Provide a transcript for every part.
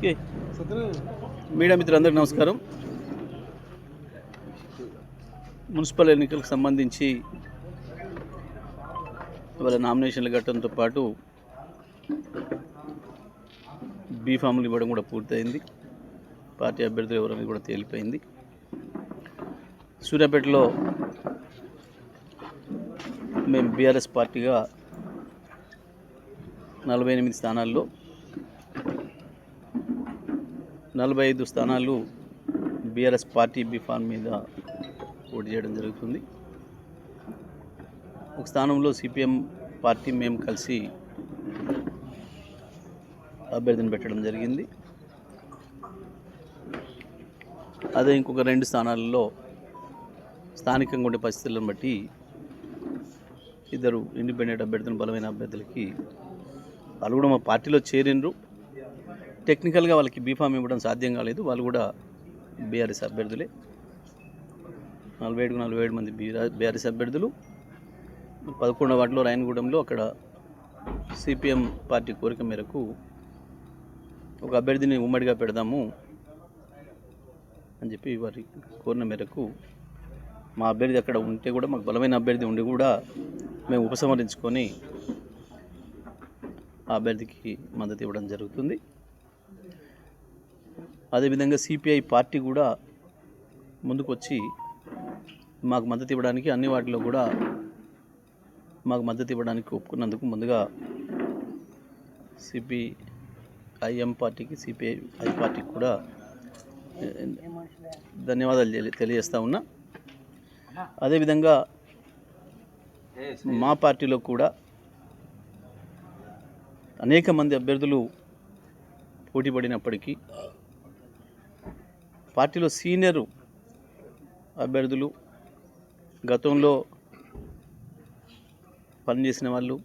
Okay. Media మిత్రులందరికీ నమస్కారం. Municipal ఎన్నికలకు సంబంధించి ఇవాళ నామినేషన్లు కట్టడంతో పాటు బీ ఫామ్లు ఇవ్వడం కూడా పూర్తయింది. పార్టీ అభ్యర్థులు ఎవరనేది కూడా తేలిపోయింది. సూర్యాపేటలో మేము బీఆర్ఎస్ పార్టీగా నలభై ఎనిమిది స్థానాల్లో నలభై ఐదు స్థానాలు బీఆర్ఎస్ పార్టీ బిఫాన్ మీద పోటీ చేయడం జరుగుతుంది. ఒక స్థానంలో సిపిఎం పార్టీ మేము కలిసి అభ్యర్థిని పెట్టడం జరిగింది. అదే ఇంకొక రెండు స్థానాలలో స్థానికంగా ఉండే పరిస్థితులను బట్టి ఇద్దరు ఇండిపెండెంట్ అభ్యర్థులు బలమైన అభ్యర్థులకి వాళ్ళు కూడా మా పార్టీలో చేరిండ్రు. టెక్నికల్గా వాళ్ళకి బీఫామ్ ఇవ్వడం సాధ్యం కాలేదు. వాళ్ళు కూడా బీఆర్ఎస్ అభ్యర్థులే. నలభై ఏడుకు నలభై ఏడు మంది బీఆర్ఎస్ అభ్యర్థులు. పదకొండవ వాటిలో రాయనగూడెంలో అక్కడ సిపిఎం పార్టీ కోరిక మేరకు ఒక అభ్యర్థిని ఉమ్మడిగా పెడదాము అని చెప్పి వారి కోరిన మేరకు మా అభ్యర్థి అక్కడ ఉంటే కూడా మాకు బలమైన అభ్యర్థి ఉండి కూడా మేము ఉపసంహరించుకొని ఆ అభ్యర్థికి మద్దతు ఇవ్వడం జరుగుతుంది. అదేవిధంగా సిపిఐ పార్టీ కూడా ముందుకు వచ్చి మాకు మద్దతు ఇవ్వడానికి అన్ని వాటిలో కూడా మాకు మద్దతు ఇవ్వడానికి ఒప్పుకున్నందుకు ముందుగా సిపిఐఎం పార్టీకి సిపిఐ ఐ పార్టీకి కూడా ధన్యవాదాలు తెలి- తెలియజేస్తా ఉన్నా. అదేవిధంగా మా పార్టీలో కూడా అనేక మంది అభ్యర్థులు పోటీ పడినప్పటికీ పార్టీలో సీనియర్ అభ్యర్థులు గతంలో పనిచేసిన వాళ్ళు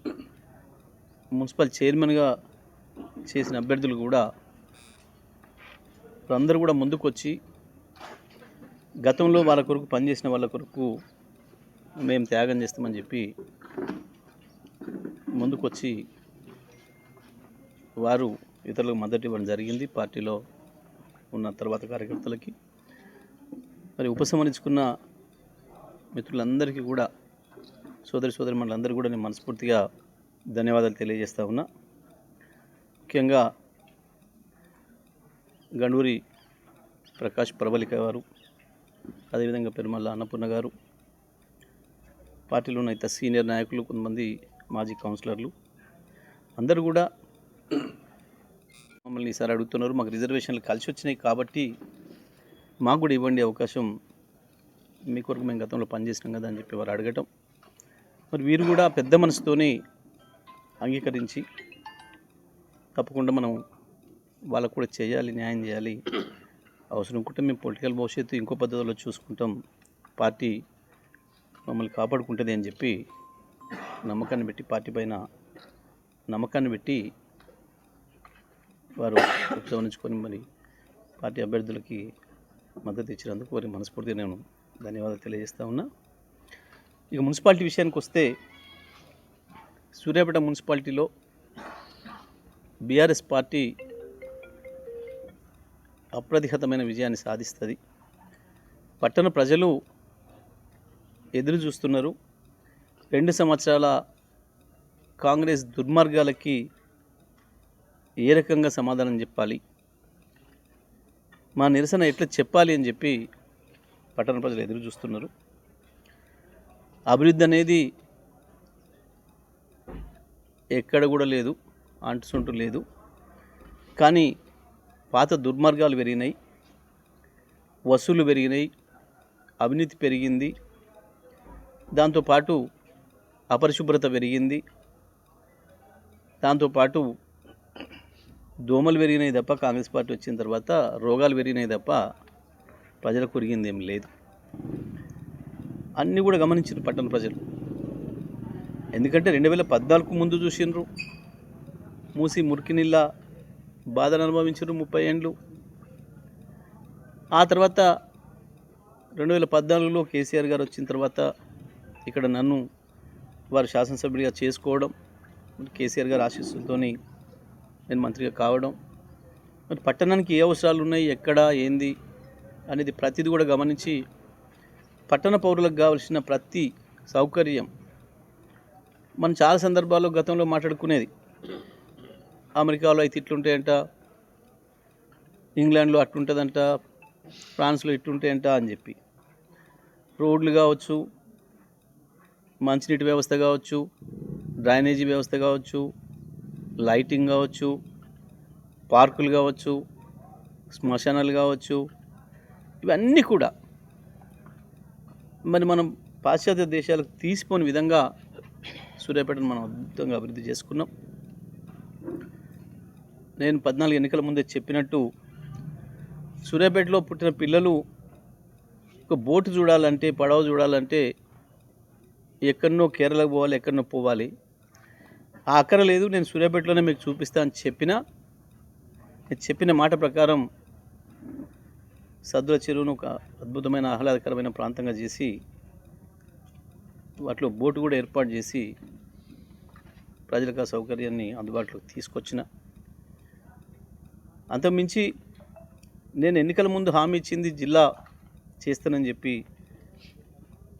మున్సిపల్ చైర్మన్గా చేసిన అభ్యర్థులు కూడా అందరూ కూడా ముందుకొచ్చి గతంలో వాళ్ళ కొరకు పనిచేసిన వాళ్ళ కొరకు మేము త్యాగం చేస్తామని చెప్పి ముందుకొచ్చి వారు ఇతరులకు మద్దతు ఇవ్వడం జరిగింది. పార్టీలో ఉన్న తర్వాత కార్యకర్తలకి మరి ఉపసంహరించుకున్న మిత్రులందరికీ కూడా సోదరి సోదరి మనందరికీ కూడా నేను మనస్ఫూర్తిగా ధన్యవాదాలు తెలియజేస్తా ఉన్నా. ముఖ్యంగా గండూరి ప్రకాష్ ప్రబలిక గారు అదేవిధంగా పెరుమల్ల అన్నపూర్ణ గారు పార్టీలో ఉన్న ఇతర సీనియర్ నాయకులు కొంతమంది మాజీ కౌన్సిలర్లు అందరూ కూడా మమ్మల్ని ఈసారి అడుగుతున్నారు. మాకు రిజర్వేషన్లు కలిసి వచ్చినాయి కాబట్టి మాకు కూడా ఇవ్వండి అవకాశం. మీ కొరకు మేము గతంలో పనిచేసినాం కదా అని చెప్పి వారు అడగటం. మరి వీరు కూడా పెద్ద మనసుతోనే అంగీకరించి తప్పకుండా మనం వాళ్ళకు కూడా చేయాలి న్యాయం చేయాలి. అవసరం ఉంటే మేము పొలిటికల్ భవిష్యత్తు ఇంకో పద్ధతిలో చూసుకుంటాం. పార్టీ మమ్మల్ని కాపాడుకుంటుంది అని చెప్పి నమ్మకాన్ని పెట్టి పార్టీ పైన నమ్మకాన్ని పెట్టి వారు ఉపసంహరించుకొని మరి పార్టీ అభ్యర్థులకి మద్దతు ఇచ్చినందుకు వారి మనస్ఫూర్తిగా నేను ధన్యవాదాలు తెలియజేస్తా ఉన్నా. ఇక మున్సిపాలిటీ విషయానికి వస్తే సూర్యాపేట మున్సిపాలిటీలో బీఆర్ఎస్ పార్టీ అప్రతిహతమైన విజయాన్ని సాధిస్తుంది. పట్టణ ప్రజలు ఎదురు చూస్తున్నారు. రెండు సంవత్సరాల కాంగ్రెస్ దుర్మార్గాలకి ఏ రకంగా సమాధానం చెప్పాలి? మా నిరసన ఎట్లా చెప్పాలి అని చెప్పి పట్టణ ప్రజలు ఎదురు చూస్తున్నారు. అభివృద్ధి అనేది ఎక్కడ కూడా లేదు అంటుసుంటూ లేదు. కానీ పాత దుర్మార్గాలు పెరిగినాయి వసూలు పెరిగినాయి అవినీతి పెరిగింది దాంతోపాటు అపరిశుభ్రత పెరిగింది దాంతోపాటు దోమలు పెరిగినాయి తప్ప కాంగ్రెస్ పార్టీ వచ్చిన తర్వాత రోగాలు పెరిగినాయి తప్ప ప్రజలకు కురిగింది ఏం లేదు. అన్నీ కూడా గమనించారు పట్టణ ప్రజలు. ఎందుకంటే రెండు వేల పద్నాలుగు ముందు చూసిండ్రు. మూసి మురికి నీళ్ళ బాధను అనుభవించారు ముప్పై ఏండ్లు. ఆ తర్వాత రెండు వేల పద్నాలుగులో కేసీఆర్ గారు వచ్చిన తర్వాత ఇక్కడ నన్ను వారు శాసనసభ్యుడిగా చేసుకోవడం కేసీఆర్ గారు ఆశీస్సులతోని నేను మంత్రిగా కావడం. మరి పట్టణానికి ఏ అవసరాలు ఉన్నాయి ఎక్కడ ఏంది అనేది ప్రతిది కూడా గమనించి పట్టణ పౌరులకు కావాల్సిన ప్రతి సౌకర్యం మనం చాలా సందర్భాల్లో గతంలో మాట్లాడుకునేది. అమెరికాలో అయితే ఇట్లుంటాయంట ఇంగ్లాండ్లో అట్లుంటుందంట ఫ్రాన్స్లో ఇట్లుంటాయంట అని చెప్పి. రోడ్లు కావచ్చు మంచినీటి వ్యవస్థ కావచ్చు డ్రైనేజీ వ్యవస్థ కావచ్చు లైటింగ్ కావచ్చు పార్కులు కావచ్చు శ్మశానాలు కావచ్చు ఇవన్నీ కూడా మరి మనం పాశ్చాత్య దేశాలకు తీసిపోని విధంగా సూర్యాపేటను మనం అద్భుతంగా అభివృద్ధి చేసుకున్నాం. నేను పద్నాలుగు ఎన్నికల ముందే చెప్పినట్టు సూర్యాపేటలో పుట్టిన పిల్లలు ఒక బోటు చూడాలంటే పడవ చూడాలంటే ఎక్కడనో కేరళకు పోవాలి ఎక్కడనో పోవాలి. ఆ అక్కర లేదు నేను సూర్యాపేటలోనే మీకు చూపిస్తా అని చెప్పిన. నేను చెప్పిన మాట ప్రకారం సద్దుల చెరువును ఒక అద్భుతమైన ఆహ్లాదకరమైన ప్రాంతంగా చేసి వాటిలో బోటు కూడా ఏర్పాటు చేసి ప్రజలకు ఆ సౌకర్యాన్ని అందుబాటులోకి తీసుకొచ్చిన. అంతకుమించి నేను ఎన్నికల ముందు హామీ ఇచ్చింది జిల్లా చేస్తానని చెప్పి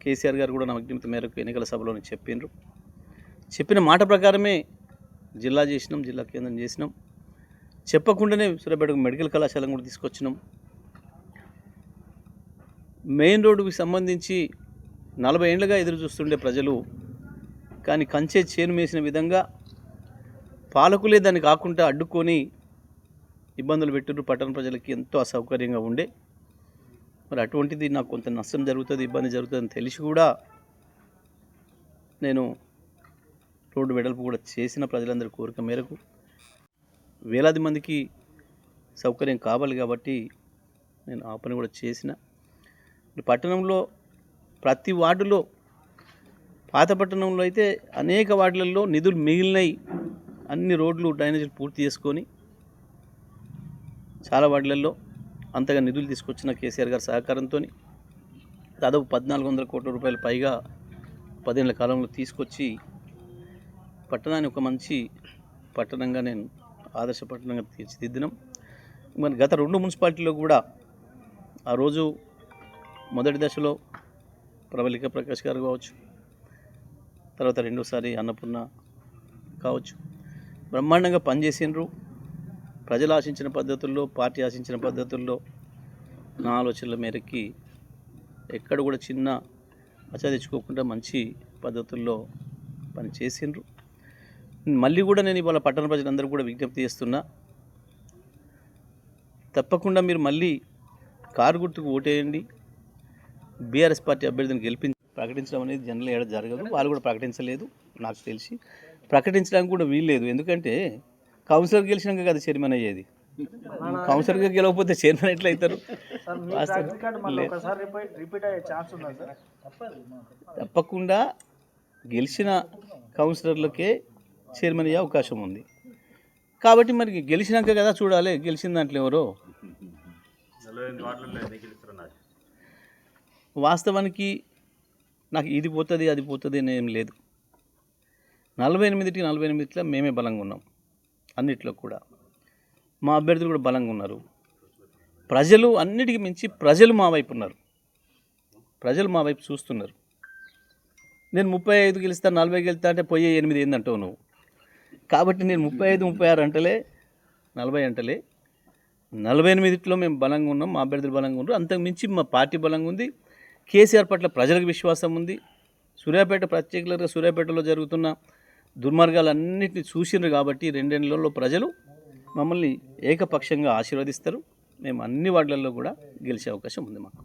కేసీఆర్ గారు కూడా నా విజ్ఞప్తి మేరకు ఎన్నికల సభలోనే చెప్పిండ్రు చెప్పిన మాట ప్రకారమే జిల్లా చేసినాం జిల్లా కేంద్రం చేసినాం. చెప్పకుండానే సూర్యాపేటకు మెడికల్ కళాశాలను కూడా తీసుకొచ్చినాం. మెయిన్ రోడ్డుకి సంబంధించి నలభై ఏళ్ళుగా ఎదురు చూస్తుండే ప్రజలు కానీ కంచే చేను వేసిన విధంగా పాలకులే దాన్ని కాకుండా అడ్డుకొని ఇబ్బందులు పెట్టిన పట్టణ ప్రజలకి ఎంతో అసౌకర్యంగా ఉండే. మరి అటువంటిది నాకు కొంత నష్టం జరుగుతుంది ఇబ్బంది జరుగుతుందని తెలిసి కూడా నేను రోడ్డు వెడల్పు కూడా చేసిన ప్రజలందరి కోరిక మేరకు వేలాది మందికి సౌకర్యం కావాలి కాబట్టి నేను ఆ పని కూడా చేసిన. పట్టణంలో ప్రతి వార్డులో పాత పట్టణంలో అయితే అనేక వార్డులలో నిధులు మిగిలినాయి అన్ని రోడ్లు డ్రైనేజీలు పూర్తి చేసుకొని చాలా వార్డులలో అంతగా నిధులు తీసుకొచ్చిన కేసీఆర్ గారి సహకారంతో దాదాపు పద్నాలుగు వందల కోట్ల రూపాయల పైగా పదేళ్ళ కాలంలో తీసుకొచ్చి పట్టణాన్ని ఒక మంచి పట్టణంగా నేను ఆదర్శ పట్టణంగా తీర్చిదిద్దినాం మరి గత రెండు మున్సిపాలిటీలో కూడా ఆ రోజు మొదటి దశలో ప్రవళిక ప్రకాష్ గారు కావచ్చు తర్వాత రెండోసారి అన్నపూర్ణ కావచ్చు. బ్రహ్మాండంగా పనిచేసిండ్రు. ప్రజలు ఆశించిన పద్ధతుల్లో పార్టీ ఆశించిన పద్ధతుల్లో నా ఆలోచనల మేరకి ఎక్కడ కూడా చిన్న మచ్చ తెచ్చుకోకుండా మంచి పద్ధతుల్లో పని చేసిండ్రు మళ్ళీ కూడా నేను ఇవాళ పట్టణ ప్రజలందరూ కూడా విజ్ఞప్తి చేస్తున్నా తప్పకుండా మీరు మళ్ళీ కారు గుర్తుకు ఓటేయండి. బీఆర్ఎస్ పార్టీ అభ్యర్థిని గెలిపించి ప్రకటించడం అనేది జనరల్ ఏడ జరగదు. వాళ్ళు కూడా ప్రకటించలేదు నాకు తెలిసి. ప్రకటించడానికి కూడా వీల్లేదు. ఎందుకంటే కౌన్సిలర్ గెలిచినాక కదా చైర్మన్ అయ్యేది. కౌన్సిలర్గా గెలవకపోతే చైర్మన్ ఎట్లా అవుతారు తప్పకుండా గెలిచిన కౌన్సిలర్లకే చైర్మన్ అయ్యే అవకాశం ఉంది. కాబట్టి మరి గెలిచినాక కదా చూడాలి. గెలిచిన దాంట్లో ఎవరో? వాస్తవానికి నాకు ఇది పోతుంది అది పోతుంది అని ఏం లేదు. నలభై ఎనిమిదికి నలభై ఎనిమిదిలో మేమే బలంగా ఉన్నాం. అన్నిట్లో కూడా. మా అభ్యర్థులు కూడా బలంగా ఉన్నారు. ప్రజలు అన్నిటికీ మించి ప్రజలు మా వైపు ఉన్నారు. ప్రజలు మా వైపు చూస్తున్నారు. నేను ముప్పై ఐదు గెలుస్తా నలభై గెలుస్తా అంటే పోయే ఎనిమిది ఏందంటావు నువ్వు? కాబట్టి నేను ముప్పై ఐదు ముప్పై ఆరు అంటలే నలభై అంటలే. నలభై ఎనిమిదిలో మేము బలంగా ఉన్నాం మా అభ్యర్థులు బలంగా ఉన్నారు. అంతకు మించి మా పార్టీ బలంగా ఉంది. కేసీఆర్ పట్ల ప్రజలకు విశ్వాసం ఉంది. సూర్యాపేట ప్రత్యేకంగా సూర్యాపేటలో జరుగుతున్న దుర్మార్గాలన్నింటినీ చూసినారు కాబట్టి రెండేళ్ళలో ప్రజలు మమ్మల్ని ఏకపక్షంగా ఆశీర్వదిస్తారు. మేము అన్ని వార్డులలో కూడా గెలిచే అవకాశం ఉంది మాకు.